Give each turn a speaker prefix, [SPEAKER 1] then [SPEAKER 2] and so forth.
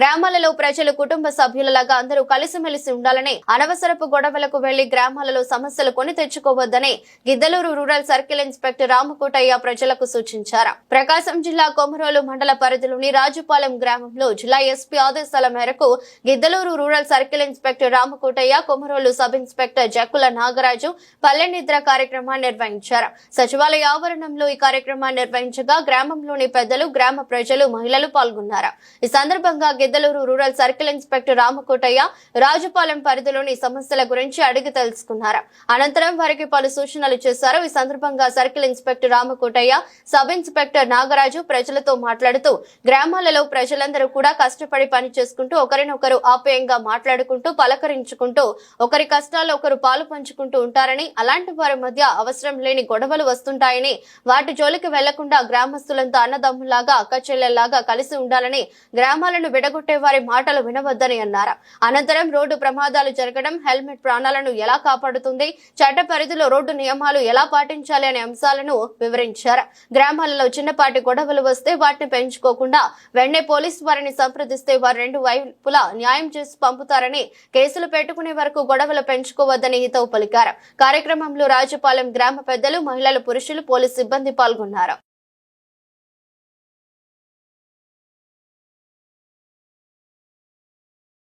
[SPEAKER 1] గ్రామాలలో ప్రజలు కుటుంబ సభ్యులలాగా అందరూ కలిసిమెలిసి ఉండాలని అనవసరపు గొడవలకు వెళ్ళి గ్రామాలలో సమస్యలు కొని తెచ్చుకోవద్దని Giddaluru rural circle inspector Ramakotaiah ప్రజలకు సూచించారు. ప్రకాశం జిల్లా కొమరోలు మండల పరిధిలోని రాజుపాలెం గ్రామంలో జిల్లా ఎస్పీ ఆదేశాల మేరకు Giddaluru rural circle inspector Ramakotaiah Komarolu sub inspector Jakkula Nagaraju పల్లె నిద్ర కార్యక్రమాన్ని నిర్వహించారు. సచివాలయ ఆవరణంలో ఈ కార్యక్రమాన్ని నిర్వహించగా గ్రామంలోని పెద్దలు గ్రామ ప్రజలు మహిళలు పాల్గొన్నారు. ఈ సందర్భంగా Giddaluru rural circle inspector Ramakotaiah Rajupalem పరిధిలోని సమస్యల గురించి అడిగి తెలుసుకున్నారు. అనంతరం వారికి పలు సూచనలు చేశారు. ఈ సందర్భంగా circle inspector Ramakotaiah sub inspector Nagaraju ప్రజలతో మాట్లాడుతూ గ్రామాలలో ప్రజలందరూ కూడా కష్టపడి పని చేసుకుంటూ ఒకరినొకరు ఆప్యాయంగా మాట్లాడుకుంటూ పలకరించుకుంటూ ఒకరి కష్టాల్లో ఒకరు పాలు పంచుకుంటూ ఉంటారని అలాంటి వారి మధ్య అవసరం లేని గొడవలు వస్తుంటాయని వాటి జోలికి వెళ్ళకుండా గ్రామస్తులంతా అన్నదమ్ములాగా అక్కచెల్లెల్లాగా కలిసి ఉండాలని గ్రామాలను విడగొట్టే వారి మాటలు వినవద్దని అన్నారు? అనంతరం రోడ్డు ప్రమాదాలు జరగడం హెల్మెట్ ప్రాణాలను ఎలా కాపాడుతుంది చట్ట పరిధిలో రోడ్డు నియమాలు ఎలా పాటించాలి అనే అంశాలను వివరించారు? గ్రామాలలో చిన్నపాటి గొడవలు వస్తే వాటిని పెంచుకోకుండా వెంటనే పోలీసు వారిని సంప్రదిస్తే వారు రెండు వైపులా న్యాయం చేసి పంపుతారని కేసులు పెట్టుకునే వరకు గొడవలు పెంచుకోవద్దని హితవు పలికారు? కార్యక్రమంలో రాజుపాలెం గ్రామ పెద్దలు మహిళలు పురుషులు పోలీసు సిబ్బంది పాల్గొన్నారు?